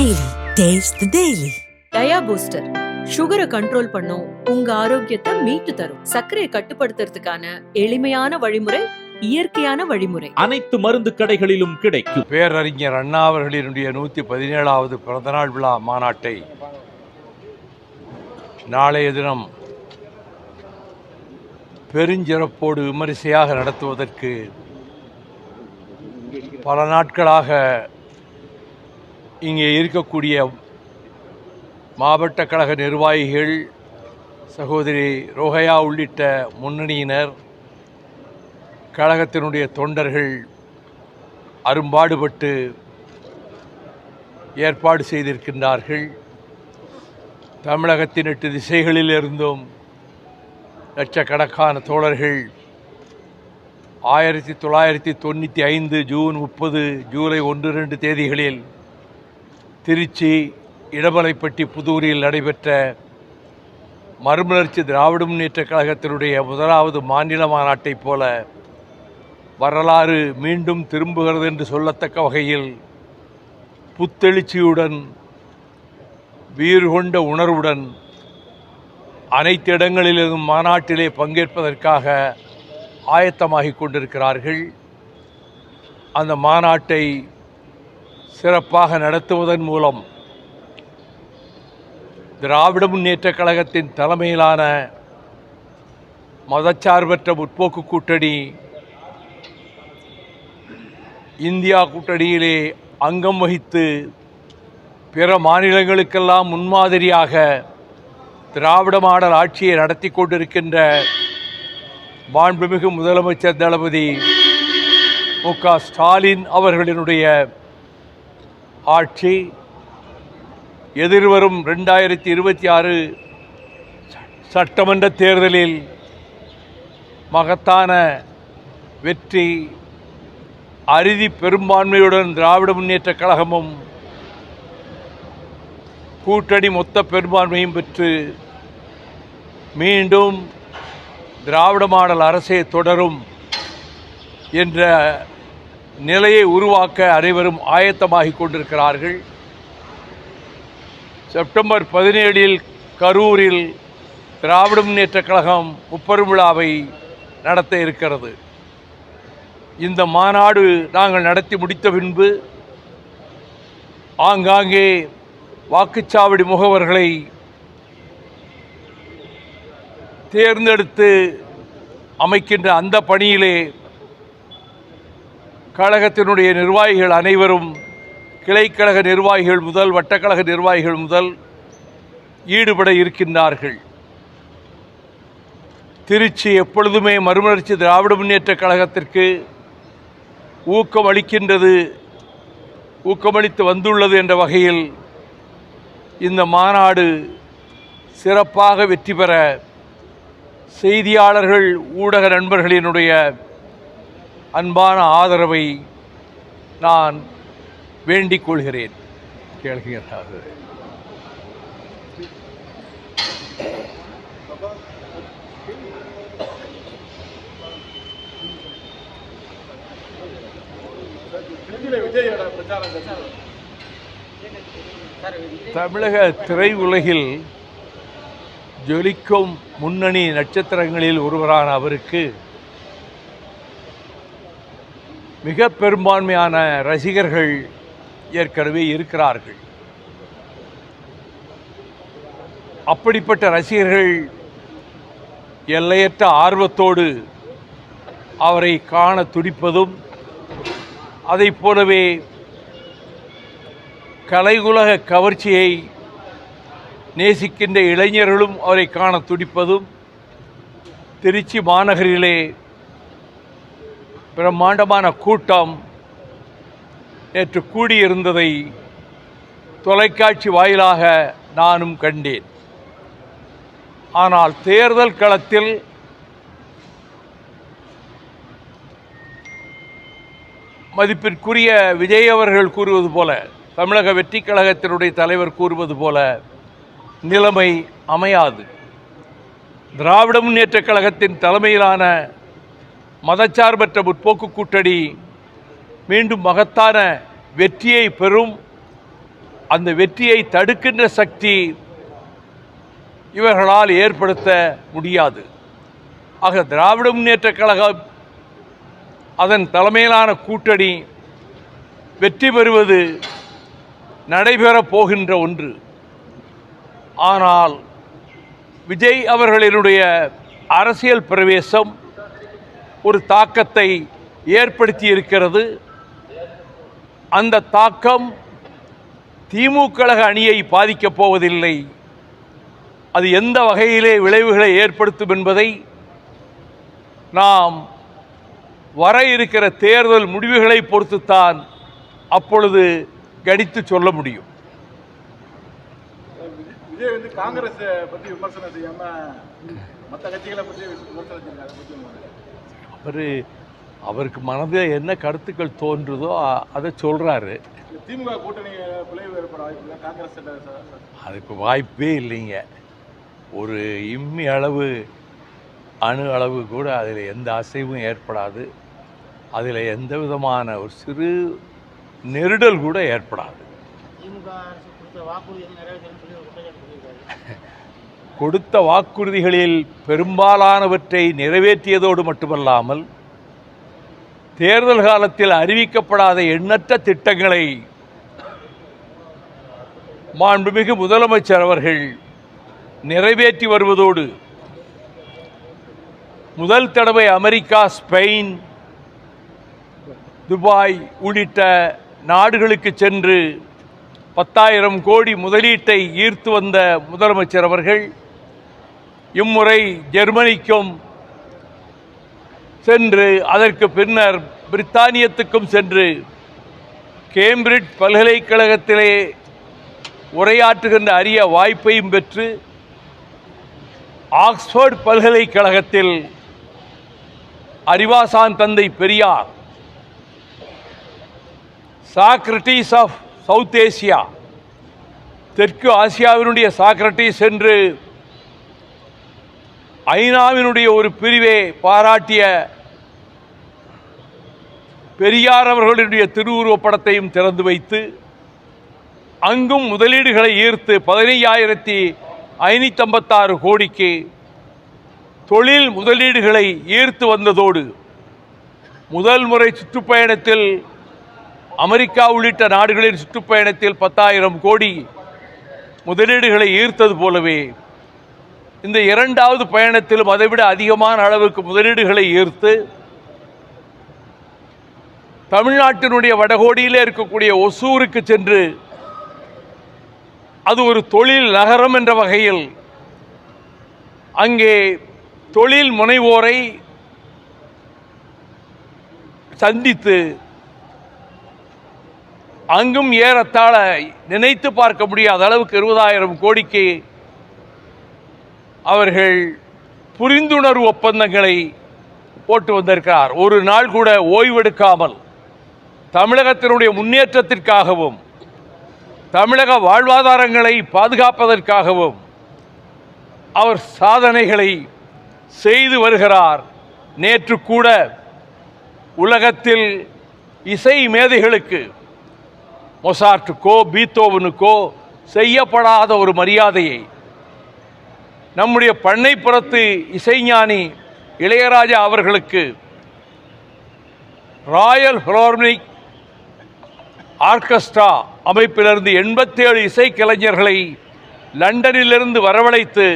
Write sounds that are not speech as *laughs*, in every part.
Daily. Taste the Daily. Dia booster சுகரை control பண்ணும் உங்க ஆரோக்கியத்தை மீட்டு தரும் சர்க்கரையை கட்டுப்படுத்துறதுக்கான எளிமையான வழிமுறை இயற்கையான வழிமுறை அனைத்து மருந்து கடைகளிலும் கிடைக்கும் பேரறிஞர் அண்ணா அவர்களினுடைய நூற்றி பதினேழாவது பிறந்தநாள் விழா மாநாட்டை நாளைய தினம் பெருஞ்சிறப்போடு விமரிசையாக நடத்துவதற்கு பல நாட்களாக இங்கே இருக்கக்கூடிய மாவட்ட கழக நிர்வாகிகள் சகோதரி ரோஹயா உள்ளிட்ட முன்னணியினர் கழகத்தினுடைய தொண்டர்கள் அரும்பாடுபட்டு ஏற்பாடு செய்திருக்கின்றார்கள். தமிழகத்தின் எட்டு திசைகளிலிருந்தும் லட்சக்கணக்கான தோழர்கள் ஆயிரத்தி தொள்ளாயிரத்தி தொண்ணூற்றி ஐந்து ஜூன் முப்பது ஜூலை ஒன்று ரெண்டு தேதிகளில் திருச்சி இடமலைப்பட்டி புதூரில் நடைபெற்ற மறுமலர்ச்சி திராவிட முன்னேற்ற கழகத்தினுடைய முதலாவது மாநில மாநாட்டைப் போல வரலாறு மீண்டும் திரும்புகிறது என்று சொல்லத்தக்க வகையில் புத்தெழுச்சியுடன் வீறு கொண்ட உணர்வுடன் அனைத்து இடங்களிலும் மாநாட்டிலே பங்கேற்பதற்காக ஆயத்தமாகிக் கொண்டிருக்கிறார்கள். அந்த மாநாட்டை சிறப்பாக நடத்துவதன் மூலம் திராவிட முன்னேற்றக் கழகத்தின் தலைமையிலான மதச்சார்பற்ற முற்போக்கு கூட்டணி இந்தியா கூட்டணியிலே அங்கம் வகித்து பிற மாநிலங்களுக்கெல்லாம் முன்மாதிரியாக திராவிட மாடல் ஆட்சியை நடத்தி கொண்டிருக்கின்ற மாண்புமிகு முதலமைச்சர் தளபதி மு க ஸ்டாலின் அவர்களினுடைய ஆட்சி எதிர்வரும் ரெண்டாயிரத்தி இருபத்தி ஆறு சட்டமன்ற தேர்தலில் மகத்தான வெற்றி அறுதி பெரும்பான்மையுடன் திராவிட முன்னேற்றக் கழகமும் கூட்டணி மொத்த பெரும்பான்மையும் பெற்று மீண்டும் திராவிட மாடல் அரசே தொடரும் என்ற நிலையை உருவாக்க அனைவரும் ஆயத்தமாகிக் கொண்டிருக்கிறார்கள். செப்டம்பர் பதினேழில் கரூரில் திராவிட முன்னேற்றக் கழகம் முப்பெரும் விழாவை நடத்த இருக்கிறது. இந்த மாநாடு நாங்கள் நடத்தி முடித்த பின்பு ஆங்காங்கே வாக்குச்சாவடி முகவர்களை தேர்ந்தெடுத்து அமைக்கின்ற அந்த பணியிலே கழகத்தினுடைய நிர்வாகிகள் அனைவரும் கிளைக்கழக நிர்வாகிகள் முதல் வட்டக்கழக நிர்வாகிகள் முதல் ஈடுபட இருக்கின்றார்கள். திருச்சி எப்பொழுதுமே மறுமலர்ச்சி திராவிட முன்னேற்ற கழகத்திற்கு ஊக்கம் அளிக்கின்றது ஊக்கமளித்து வந்துள்ளது என்ற வகையில் இந்த மாநாடு சிறப்பாக வெற்றி பெற செய்தியாளர்கள் ஊடக நண்பர்களினுடைய அன்பான ஆதரவை நான் வேண்டிக் கொள்கிறேன். கேள்கிறார் தமிழக திரையுலகில் ஜொலிக்கும் முன்னணி நட்சத்திரங்களில் ஒருவரான அவருக்கு மிக பெரும்பான்மையான ரசிகர்கள் ஏற்கனவே இருக்கிறார்கள். அப்படிப்பட்ட ரசிகர்கள் எல்லையற்ற ஆர்வத்தோடு அவரை காண துடிப்பதும் அதைப் போலவே கலைகுலக கவர்ச்சியை நேசிக்கின்ற இளைஞர்களும் அவரை காண துடிப்பதும் திருச்சி மாநகரிலே பிரம்மாண்டமான கூட்டம் நேற்று கூடியிருந்ததை தொலைக்காட்சி வாயிலாக நானும் கண்டேன். ஆனால் தேர்தல் களத்தில் மதிப்பிற்குரிய விஜய் அவர்கள் கூறுவது போல தமிழக வெற்றி கழகத்தினுடைய தலைவர் கூறுவது போல நிலைமை அமையாது. திராவிட முன்னேற்றக் கழகத்தின் தலைமையிலான மதச்சார்பற்ற முற்போக்கு கூட்டணி மீண்டும் மகத்தான வெற்றியை பெறும். அந்த வெற்றியை தடுக்கின்ற சக்தி இவர்களால் ஏற்படுத்த முடியாது. ஆக திராவிட முன்னேற்றக் கழகம் அதன் தலைமையிலான கூட்டணி வெற்றி பெறுவது நடைபெறப் போகின்ற ஒன்று. ஆனால் விஜய் அவர்களினுடைய அரசியல் பிரவேசம் ஒரு தாக்கத்தை ஏற்படுத்தி இருக்கிறது அந்த தாக்கம் திமுககளக அணியை பாதிக்கப் போவதில்லை. அது எந்த வகையிலே விளைவுகளை ஏற்படுத்தும் என்பதை நாம் வர இருக்கிற தேர்தல் முடிவுகளை பொறுத்துத்தான் அப்பொழுது கணித்து சொல்ல முடியும். விஜய் வந்து காங்கிரஸ் பற்றி விமர்சனம் செய்யாம மற்ற கட்சிகளை பற்றி விமர்சனம் செஞ்சாங்க அவர் அவருக்கு மனதில் என்ன கருத்துக்கள் தோன்றுதோ அதை சொல்கிறாரு திமுக கூட்டணி அதுக்கு வாய்ப்பே இல்லைங்க. ஒரு இம்மி அளவு அணு அளவு கூட அதில் எந்த அசைவும் ஏற்படாது. அதில் எந்த விதமான ஒரு சிறு நெருடல் கூட ஏற்படாது. திமுக வாக்குறுதி *laughs* கொடுத்த வாக்குறுதிகளில் பெரும்பாலானவற்றை நிறைவேற்றியதோடு மட்டுமல்லாமல் தேர்தல் காலத்தில் அறிவிக்கப்படாத எண்ணற்ற திட்டங்களை மாண்புமிகு முதலமைச்சர் அவர்கள் நிறைவேற்றி வருவதோடு முதல் தடவை அமெரிக்கா ஸ்பெயின் துபாய் உள்ளிட்ட நாடுகளுக்கு சென்று பத்தாயிரம் கோடி முதலீட்டை ஈர்த்து வந்த முதலமைச்சர் அவர்கள் இம்முறை ஜெர்மனிக்கும் சென்று அதற்கு பின்னர் பிரித்தானியத்துக்கும் சென்று கேம்பிரிட்ஜ் பல்கலைக்கழகத்திலே உரையாற்றுகின்ற அரிய வாய்ப்பையும் பெற்று ஆக்ஸ்போர்ட் பல்கலைக்கழகத்தில் அறிவாசான் தந்தை Periyar Socrates of South Asia தெற்கு ஆசியாவினுடைய சாக்ரட்டிஸ் என்று ஐநாவினுடைய ஒரு பிரிவை பாராட்டிய பெரியார் அவர்களுடைய திருவுருவப் படத்தையும் திறந்து வைத்து அங்கும் முதலீடுகளை ஈர்த்து பதினையாயிரத்தி ஐநூற்றம்பத்தாறு கோடிக்கு தொழில் முதலீடுகளை ஈர்த்து வந்ததோடு முதல் முறை சுற்றுப்பயணத்தில் அமெரிக்கா உள்ளிட்ட நாடுகளின் சுற்றுப்பயணத்தில் பத்தாயிரம் கோடி முதலீடுகளை ஈர்த்தது போலவே இந்த இரண்டாவது பயணத்திலும் அதைவிட அதிகமான அளவுக்கு முதலீடுகளை ஈர்த்து தமிழ்நாட்டினுடைய வடகோடியிலே இருக்கக்கூடிய ஒசூருக்கு சென்று அது ஒரு தொழில் நகரம் என்ற வகையில் அங்கே தொழில் முனைவோரை சந்தித்து அங்கும் ஏறத்தாழ நினைத்து பார்க்க முடியாத அளவுக்கு இருபதாயிரம் கோடிக்கு அவர்கள் புரிந்துணர்வு ஒப்பந்தங்களை போட்டு வந்திருக்கிறார். ஒரு நாள் கூட ஓய்வெடுக்காமல் தமிழகத்தினுடைய முன்னேற்றத்திற்காகவும் தமிழக வாழ்வாதாரங்களை பாதுகாப்பதற்காகவும் அவர் சாதனைகளை செய்து வருகிறார். நேற்று கூட உலகத்தில் இசை மேதைகளுக்கு மொசார்ட்டுக்கோ பீத்தோவனுக்கோ செய்யப்படாத ஒரு மரியாதையை நம்முடைய பண்ணைப்புறத்து இசைஞானி இளையராஜா அவர்களுக்கு ராயல் ஃபிலார்மனிக் ஆர்கெஸ்ட்ரா அமைப்பிலிருந்து எண்பத்தேழு இசைக்கலைஞர்களை லண்டனிலிருந்து வரவழைத்து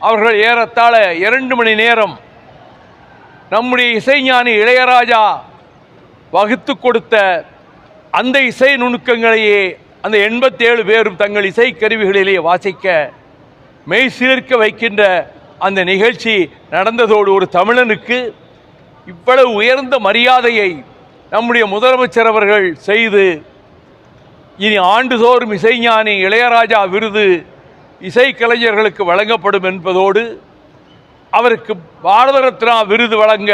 அவர்கள் ஏறத்தாழ இரண்டு மணி நேரம் நம்முடைய இசைஞானி இளையராஜா வகுத்து கொடுத்த அந்த இசை நுணுக்கங்களையே அந்த எண்பத்தேழு பேரும் தங்கள் இசைக்கருவிகளிலேயே வாசிக்க மெய் சீர்க்க வைக்கின்ற அந்த நிகழ்ச்சி நடந்ததோடு ஒரு தமிழனுக்கு இவ்வளவு உயர்ந்த மரியாதையை நம்முடைய முதலமைச்சர் அவர்கள் செய்து இனி ஆண்டுதோறும் இசைஞானி இளையராஜா விருது இசைக்கலைஞர்களுக்கு வழங்கப்படும் என்பதோடு அவருக்கு பாரத ரத்னா விருது வழங்க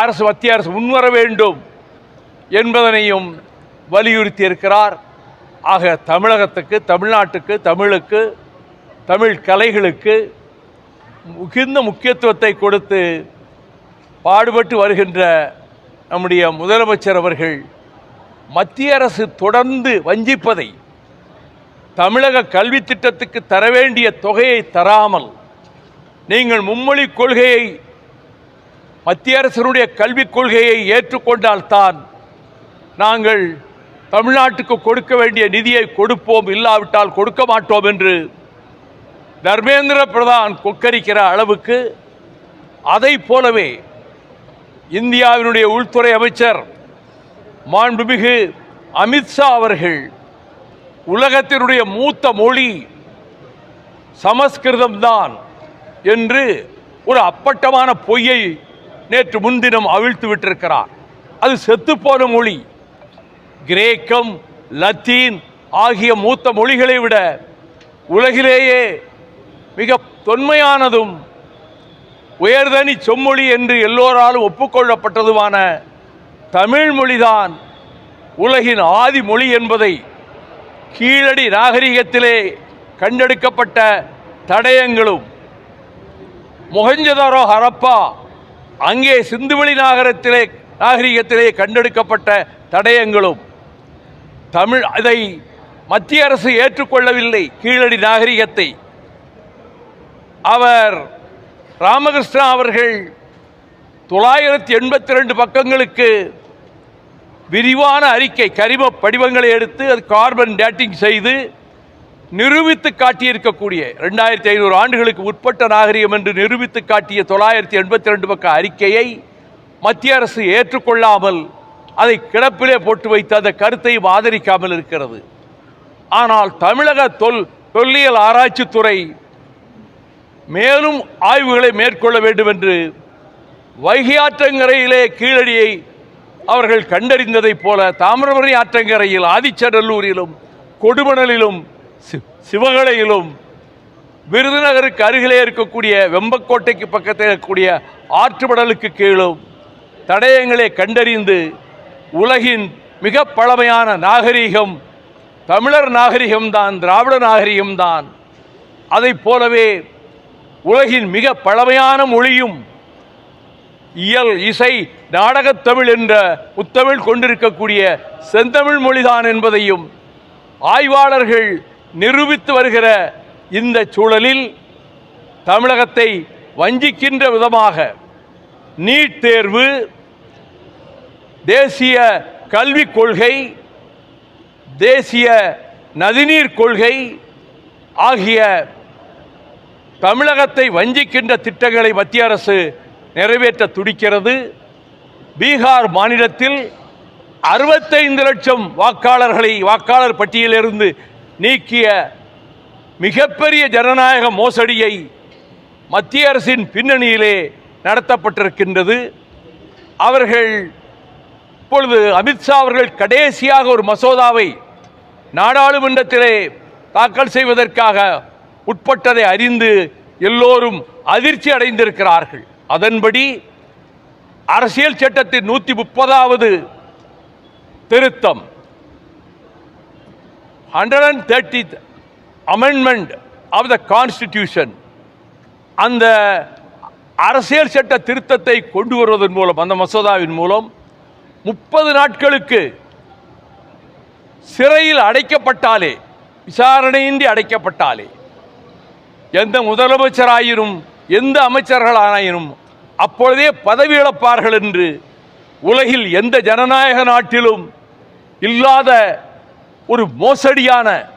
அரசு மத்திய அரசு முன்வர வேண்டும் என்பதனையும் வலியுறுத்தியிருக்கிறார். ஆக தமிழகத்துக்கு தமிழ்நாட்டுக்கு தமிழுக்கு தமிழ் கலைகளுக்கு மிகுந்த முக்கியத்துவத்தை கொடுத்து பாடுபட்டு வருகின்ற நம்முடைய முதலமைச்சர் அவர்கள் மத்திய அரசு தொடர்ந்து வஞ்சிப்பதை தமிழக கல்வி திட்டத்துக்கு தர வேண்டிய தொகையை தராமல் நீங்கள் மும்மொழி கொள்கையை மத்திய அரசினுடைய கல்விக் கொள்கையை ஏற்றுக்கொண்டால்தான் நாங்கள் தமிழ்நாட்டுக்கு கொடுக்க வேண்டிய நிதியை கொடுப்போம் இல்லாவிட்டால் கொடுக்க மாட்டோம் என்று தர்மேந்திர பிரதான் கொக்கரிக்கிற அளவுக்கு அதை போலவே இந்தியாவினுடைய உள்துறை அமைச்சர் மாண்புமிகு அமித்ஷா அவர்கள் உலகத்தினுடைய மூத்த மொழி சமஸ்கிருதம்தான் என்று ஒரு அப்பட்டமான பொய்யை நேற்று முன்தினம் அவிழ்த்து விட்டிருக்கிறார். அது செத்துப்போன மொழி. கிரேக்கம் லத்தீன் ஆகிய மூத்த மொழிகளை விட உலகிலேயே மிக தொன்மையானதும் உயர்தனி செம்மொழி என்று எல்லோராலும் ஒப்புக்கொள்ளப்பட்டதுமான தமிழ் மொழிதான் உலகின் ஆதி மொழி என்பதை கீழடி நாகரிகத்திலே கண்டெடுக்கப்பட்ட தடயங்களும். மொஹஞ்சதாரோ ஹரப்பா அங்கே சிந்துவெளி நாகரத்திலே நாகரிகத்திலே கண்டெடுக்கப்பட்ட தடயங்களும். தமிழ் அதை மத்திய அரசு ஏற்றுக்கொள்ளவில்லை கீழடி நாகரிகத்தை. அவர் ராமகிருஷ்ணா அவர்கள் தொள்ளாயிரத்தி எண்பத்தி ரெண்டு பக்கங்களுக்கு விரிவான அறிக்கை கரிம படிவங்களை எடுத்து அது கார்பன் டேட்டிங் செய்து நிரூபித்து காட்டியிருக்கக்கூடிய ரெண்டாயிரத்தி ஐநூறு ஆண்டுகளுக்கு உட்பட்ட நாகரிகம் என்று நிரூபித்து காட்டிய தொள்ளாயிரத்தி எண்பத்தி ரெண்டு பக்க அறிக்கையை மத்திய அரசு ஏற்றுக்கொள்ளாமல் அதை கிடப்பிலே போட்டு வைத்து அந்த கருத்தையும் ஆதரிக்காமல் இருக்கிறது. ஆனால் தமிழக தொல் தொல்லியல் ஆராய்ச்சித்துறை மேலும் ஆய்வுகளை மேற்கொள்ள வேண்டும் என்று வைகை ஆற்றங்கரையிலே கீழடியை அவர்கள் கண்டறிந்ததைப் போல தாமிரபரணி ஆற்றங்கரையில் ஆதிச்சநல்லூரிலும் கொடுமணலிலும் சி- சிவகலையிலும் விருதுநகருக்கு அருகிலே இருக்கக்கூடிய வெம்பக்கோட்டைக்கு பக்கத்தில் இருக்கக்கூடிய ஆற்றுமடலுக்கு கீழும் தடயங்களை கண்டறிந்து உலகின் மிக பழமையான நாகரிகம் தமிழர் நாகரிகம்தான் திராவிட நாகரிகம்தான். அதைப் போலவே உலகின் மிக பழமையான மொழியும் இயல் இசை நாடகத்தமிழ் என்ற முத்தமிழ் கொண்டிருக்கக்கூடிய செந்தமிழ் மொழிதான் என்பதையும் ஆய்வாளர்கள் நிரூபித்து வருகிற இந்த சூழலில் தமிழகத்தை வஞ்சிக்கின்ற விதமாக நீட் தேர்வு தேசிய கல்விக் கொள்கை தேசிய நதிநீர் கொள்கை ஆகிய தமிழகத்தை வஞ்சிக்கின்ற திட்டங்களை மத்திய அரசு நிறைவேற்ற துடிக்கிறது. பீகார் மாநிலத்தில் அறுபத்தைந்து லட்சம் வாக்காளர்களை வாக்காளர் பட்டியலிருந்து நீக்கிய மிகப்பெரிய ஜனநாயக மோசடியை மத்திய அரசின் பின்னணியிலே நடத்தப்பட்டிருக்கின்றது. அவர்கள் இப்பொழுது அமித்ஷா அவர்கள் கடைசியாக ஒரு மசோதாவை நாடாளுமன்றத்திலே தாக்கல் செய்வதற்காக உட்பட்டதை அறிந்து எல்லோரும் அதிர்ச்சி அடைந்திருக்கிறார்கள். அதன்படி அரசியல் சட்டத்தின் நூற்றி முப்பதாவது திருத்தம். Hundred and thirty amendment of the constitution அந்த அரசியல் சட்ட திருத்தத்தை கொண்டு வருவதன் மூலம் அந்த மசோதாவின் மூலம் முப்பது நாட்களுக்கு சிறையில் அடைக்கப்பட்டாலே விசாரணையின்றி அடைக்கப்பட்டாலே எந்த முதலமைச்சராயினும் எந்த அமைச்சர்களானாயினும் அப்பொழுதே பதவி இழப்பார்கள் என்று உலகில் எந்த ஜனநாயக நாட்டிலும் இல்லாத ஒரு மோசடியான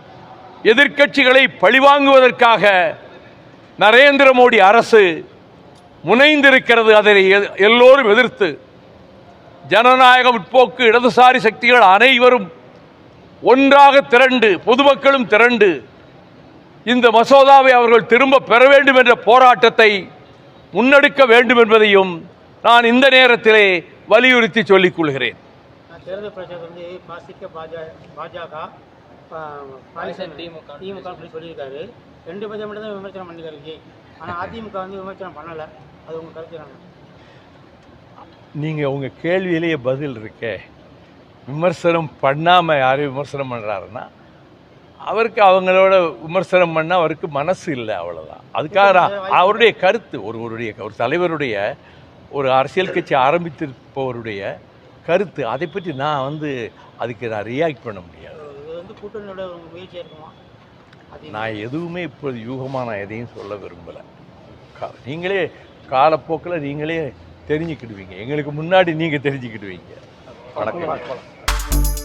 எதிர்க்கட்சிகளை பழிவாங்குவதற்காக நரேந்திர மோடி அரசு முனைந்திருக்கிறது. அதை எ- எல்லோரும் எதிர்த்து ஜனநாயக முற்போக்கு இடதுசாரி சக்திகள் அனைவரும் ஒன்றாக திரண்டு பொதுமக்களும் திரண்டு இந்த மசோதாவை அவர்கள் திரும்ப பெற வேண்டும் என்ற போராட்டத்தை முன்னெடுக்க வேண்டும் என்பதையும் நான் இந்த நேரத்திலே வலியுறுத்தி சொல்லிக் கொள்கிறேன். பாஜக பாஜக பாகிஸ்தான் திமுக திமுக அப்படி சொல்லியிருக்காரு. ரெண்டு பேரும் மட்டும் தான் விமர்சனம் பண்ணிருக்காரு விஜய். ஆனால் அதிமுக வந்து விமர்சனம் பண்ணலை. அது உங்கள் கருத்து நீங்கள் உங்கள் கேள்வியிலேயே பதில் இருக்கே. விமர்சனம் பண்ணாமல் யாரையும் விமர்சனம் பண்ணுறாருன்னா அவருக்கு அவங்களோட விமர்சனம் பண்ண அவருக்கு மனசு இல்லை அவ்வளோதான் அதுக்காக அவருடைய கருத்து ஒரு ஒருடைய ஒரு தலைவருடைய ஒரு அரசியல் கட்சி ஆரம்பித்திருப்பவருடைய கருத்து அதை பற்றி நான் வந்து அதுக்கு நான் ரியாக்ட் பண்ண முடியாது. நான் எதுவுமே இப்போது யூகமாக நான் எதையும் சொல்ல விரும்பலை. கா நீங்களே காலப்போக்கில் நீங்களே தெரிஞ்சுக்கிடுவீங்க. எங்களுக்கு முன்னாடி நீங்கள் தெரிஞ்சுக்கிடுவீங்க. வணக்கம்.